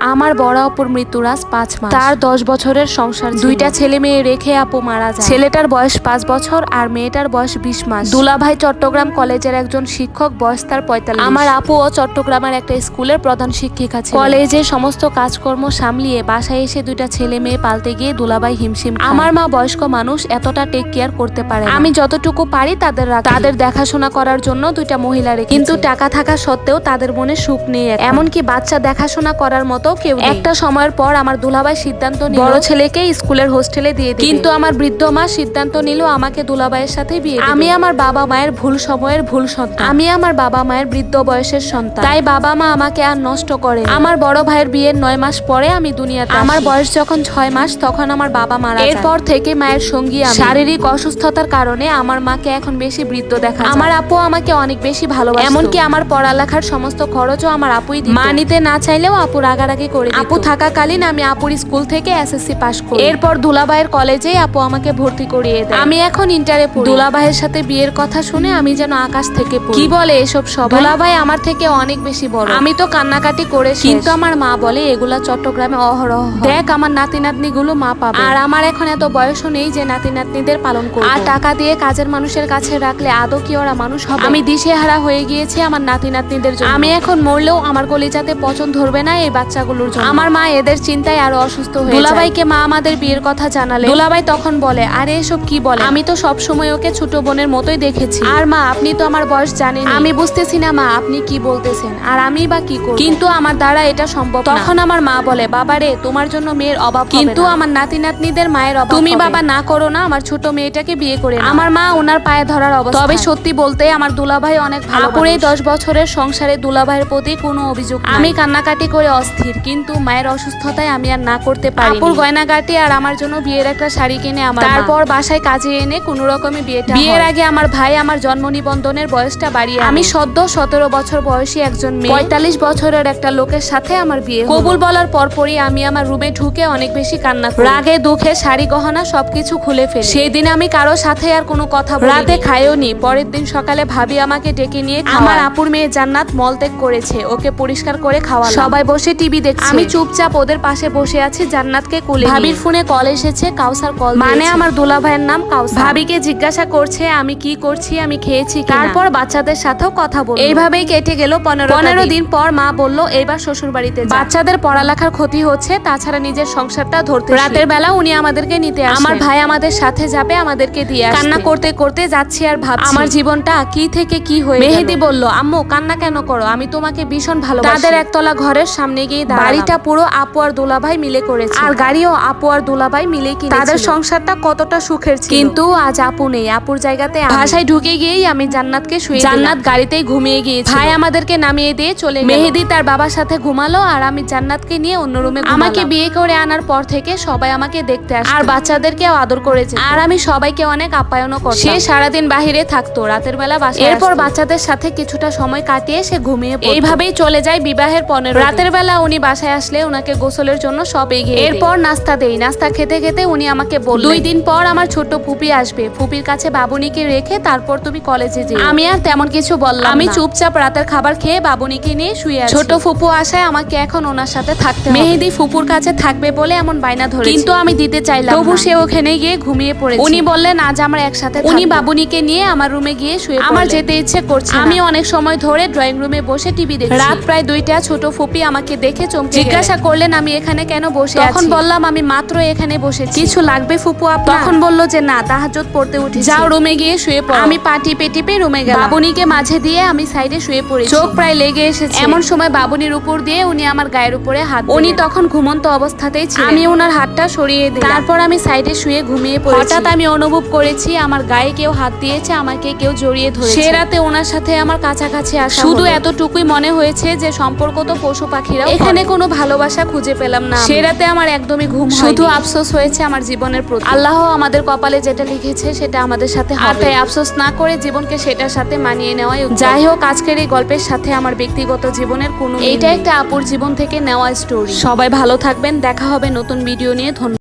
আমার বড় অপর মৃত্যুর আজ পাঁচ মাস। তার দশ বছরের সংসার দুইটা ছেলে মেয়ে রেখে আপু মারা যায়। ছেলেটার বয়স পাঁচ বছর আর মেয়েটার বয়স বিশ মাস। দুলাভাই চট্টগ্রাম কলেজের একজন শিক্ষক বয়স তার পঁয়তাল্লিশ। আমার আপু ও চট্টগ্রামের একটা স্কুলের প্রধান শিক্ষিকা ছিল কলেজে সমস্ত কাজকর্ম সামলিয়ে বাসায় এসে দুইটা ছেলে মেয়ে পালতে গিয়ে দুলাভাই হিমশিম আমার মা বয়স্ক মানুষ এতটা টেক কেয়ার করতে পারে আমি যতটুকু পারি তাদের তাদের দেখাশোনা করার জন্য দুইটা মহিলা রেখে কিন্তু টাকা থাকা সত্ত্বেও তাদের মনে সুখ নেই এমনকি বাচ্চা দেখাশোনা করার মতো কেউ একটা সময়ের পর আমার দুলাভাই সিদ্ধান্ত নিল। বড় ছেলেকে স্কুলের হোস্টেলে দিয়ে দিবে। কিন্তু আমার বৃদ্ধ মা সিদ্ধান্ত নিল আমাকে দুলাভাইয়ের সাথে বিয়ে আমি আমার বাবা মায়ের ভুল সময়ের ভুল সন্তান। আমি আমার বাবা মায়ের বৃদ্ধ বয়সের সন্তান। তাই বাবা মা আমাকে আর নষ্ট করে আমার বড় ভাইয়ের বিয়ের নয় মাস পরে আমি দুনিয়াতে আমার বয়স যখন ছয় মাস তখন আমার বাবা মারা যায়। এরপর থেকে মায়ের সঙ্গী আমি। শারীরিক অসুস্থতার কারণে আমার মাকে এখন বেশি বৃদ্ধ দেখা। আমার আপু আমাকে অনেক বেশি ভালোবাসে এমনকি আমার পড়ালেখার সমস্ত খরচও আমার আপুই দিত। মা নিতে না চাইলেও আপু রাগারাগি করে আপু থাকাকালীন আমি আপুর স্কুল থেকে এসএসসি পাশ করি। এরপর দুলাভাইয়ের কলেজে আপু আমাকে ভর্তি করিয়ে দেয়। আমি এখন ইন্টারে পড়ি। দুলাভাইয়ের সাথে বিয়ের কথা শুনে আমি যেন আকাশ থেকে পড়ি। কি বলে এসব সব দুলাভাই আমার থেকে অনেক বেশি বড়। আমি তো কান্নাকাটি করে কিন্তু আমার মা বলে এগুলা চট্টগ্রামে অহরহ। দেখ আমার নাতি নাতনি গুলো মা পাবে। আর আমার এখন এত বয়সও নেই যে নাতি নাতনিদের পালন করব। আর টাকা দিয়ে কাজের মানুষের কাছে রাখলে আদৌ কি ওরা মানুষ হবে? আমি দিশেহারা হয়ে গিয়েছি আমার নাতি নাতনিদের জন্য। আমি এখন মরলেও আমার কলিজাতে পচন ধরবে না এই বাচ্চাগুলোর জন্য। আমার মা এদের চিন্তায় আরও অসুস্থ হয়ে দুলাভাইকে মা আমাদের বিয়ের কথা জানালে। দুলাভাই তখন বলে আরে এসব কি বলে? আমি তো সব সময় ওকে ছোট বোনের মতোই দেখেছি। আর মা আপনি তো আমার বয়স জানেন আমি বুঝতেছি না মা আপনি কি বলতেছেন? আর আমি বা কি করব? কিন্তু আমার দ্বারা এটা সম্ভব না। তখন আমার মা বলে বাবা রে তোমার জন্য মেয়ের অভাব কিন্তু আমার নাতি নাতনিদের মায়ের অভাব তুমি বাবা না করো না আমার ছোট মেয়েটাকে বিয়ে করে আমার মা ওনার পায়ে ধরার অবস্থা। তবে সত্যি বলতে আমার দুলাভাই অনেক ভালো এই দশ বছরের সংসারে দুলাভাইয়ের প্রতি কোনো অভিযোগ আমি কান্নাকাটি করে অস্থির। কিন্তু মায়ের অসুস্থতায় আমি আর না করতে পারি আপুর গয়নাগাটি আর আমার জন্য বিয়ের একটা শাড়ি কিনে আমার তারপর বাসায় কাজে এনে কোনো রকমে বিয়েটা বিয়ের আগে আমার ভাই আমার জন্ম নিবন্ধনের বয়সটা বাড়িয়ে আমি সদ্য সতেরো বছর বয়সী একজন মেয়ে। পঁয়তাল্লিশ বছরের একটা লোকের সাথে আমার বিয়ে। কবুল বলার পরপরই আমি আমার রুমে ঢুকে অনেক বেশি কান্না করি। রাগে দুঃখে শাড়ি গহনা সবকিছু খুলে ফেলি। সেই দিন আমি কারও সাথে আর কোনো কথা রাতে খাইও নি পরের দিন সকালে ভাবি আমাকে ডেকে নিয়ে আমার আপুর মেয়ে জান্নাত মলত্যাগ করেছে। ওকে পরিষ্কার করে খাওয়া সবাই বসে টিভি দেখছে। আমি চুপচাপ ওদের পাশে বসে আছি জান্নাতকে কোলে ভাবির ফোনে কল এসেছে কাউসার কল মানে আমার দুলা ভাইয়ের নাম কাউসার। ভাবিকে জিজ্ঞাসা করছে আমি কি করছি আমি খেয়েছি। তারপর বাচ্চাদের সাথেও কথা বলব এইভাবেই কেটে গেল পনেরো পনেরো দিন পর মা বলল এইবার শ্বশুর বাড়িতে। বাচ্চাদের পড়ালেখার ক্ষতি হচ্ছে তাছাড়া নিজের সংসারটা ধরতে রাতের বেলা উনি আমাদেরকে নিতে আসে আমার ভাই আমাদের সাথে যাবে আমাদেরকে দিয়ে। কান্না করতে করতে যাচ্ছি আর ভাবছি। আমার জীবনটা কি থেকে কি হয়ে মেহেদি বলল আম্মু কান্না কেন করো? আমি তোমাকে ভীষণ ভালো তাদের একতলা ঘরের সামনে গিয়ে। বাড়িটা পুরো আপু আর দুলাভাই মিলে করেছে। আর গাড়িও আপু আর দুলাভাই মিলে কিনে তাদের সংসারটা কতটা সুখের ছিল। কিন্তু আজ আপু নেই। আপুর জায়গাতে। বাসায় ঢুকে গিয়েই আমি জান্নাতকে শুয়ে জান্নাত গাড়িতেই ঘুমিয়ে গিয়েছে ভাই আমাদেরকে নামিয়ে দিয়ে চলে গেল। মেহেদি তার বাবার সাথে ঘুমালো আর আমি জান্নাতকে নিয়ে অন্য রুমে আমাকে বিয়ে করে আনার পর থেকে সবাই আমাকে দেখতে আসে আর বাচ্চাদেরকেও আদর করেছে। আর আমি সবাইকে অনেক আপ্যায়নও করতাম। সে সারাদিন বাহিরে থাকতো। রাতের বেলা বাসায় এরপর বাচ্চাদের সাথে কিছুটা সময় কাটিয়ে সে ঘুমিয়ে। এইভাবেই চলে যায় বিবাহের পনেরো রাতের বেলা উনি বাসায় আসলে ওনাকে গোসলের জন্য সব এগিয়ে এরপর নাস্তা দেই। নাস্তা খেতে খেতে উনি আমাকে বলল দুই দিন পর আমার ছোট ফুপি আসবে। ফুপির কাছে বাবুনিকে রেখে তারপর তুমি কলেজে যেও। আমি আর তেমন কিছু বললাম আমি চুপচাপ রাতের খাবার খেয়ে বাবুনিকে নিয়ে শুয়ে আছি। ছোট ফুপু আসায় আমাকে এখন ওনার সাথে থাকতে। মেহেদি ফুপুর কাছে থাকবে বলে এমন বায়না ধরে কিন্তু আমি দিতে চাইলাম তবু সে ওখানে গিয়ে ঘুমিয়ে পড়েছে। উনি বললেন আজ আমরা একসাথে উনি বাবুনিকে নিয়ে আমার রুমে গিয়ে শুয়ে আমার যেতে ইচ্ছে করছে আমি অনেক সময় ধরে ড্রয়িং রুমে বসে টিভি দেখছি। রাত প্রায় দুইটা ছোট ফুপি আমাকে দেখে চমকে জিজ্ঞাসা করলেন আমি এখানে কেন বসে তখন বললাম আমি মাত্র এখানে বসে কিছু লাগবে ফুপু আপনার তখন বলল যে না তাহাজ্জুদ পড়তে উঠি যাও রুমে গিয়ে শুয়ে পড়ো। আমি পাটি পেটিপে রুমে গেলাম। বাবুনিকে মাঝে দিয়ে আমি সাইডে শুয়ে পড়েছি। চোখ প্রায় লেগে এসেছে। এমন সময় বাবুনির উপর দিয়ে উনি আমার গায়ের উপরে হাত উনি তখন ঘুমন্ত অবস্থাতেই ছিলেন। আমি ওনার হাতটা সরিয়ে দিই তারপর আমি সাইডে শুয়ে ঘুমিয়ে পড়েছি। হঠাৎ আমি অনুভব করেছি আমার গায়ে কেউ হাত দিয়েছে আমাকে কেউ জড়িয়ে ধরেছে। সে রাতে ওনার সাথে আমার কাছাকাছি আসা শুধু এতটুকুই মনে হয়েছে যে সম্পর্ক তো পশু পাখিরা এখানে কোনো ভালোবাসা খুঁজে পেলাম না সে রাতে আমার একদমই ঘুম শুধু আফসোস হয়েছে আমার জীবনের প্রতি। আল্লাহ আমাদের কপালে যেটা লিখেছে সেটা আমাদের সাথে আর তাই আফসোস না করে জীবনকে সেটার সাথে মানিয়ে নেওয়াই যাই হোক আজকের এই গল্পের সাথে আমার ব্যক্তিগত জীবনের কোনো এইটা একটা আপুর জীবন থেকে নেওয়া স্টোরি সবাই ভালো থাকবেন দেখা হবে নতুন ভিডিও নিয়ে। ধন্যবাদ।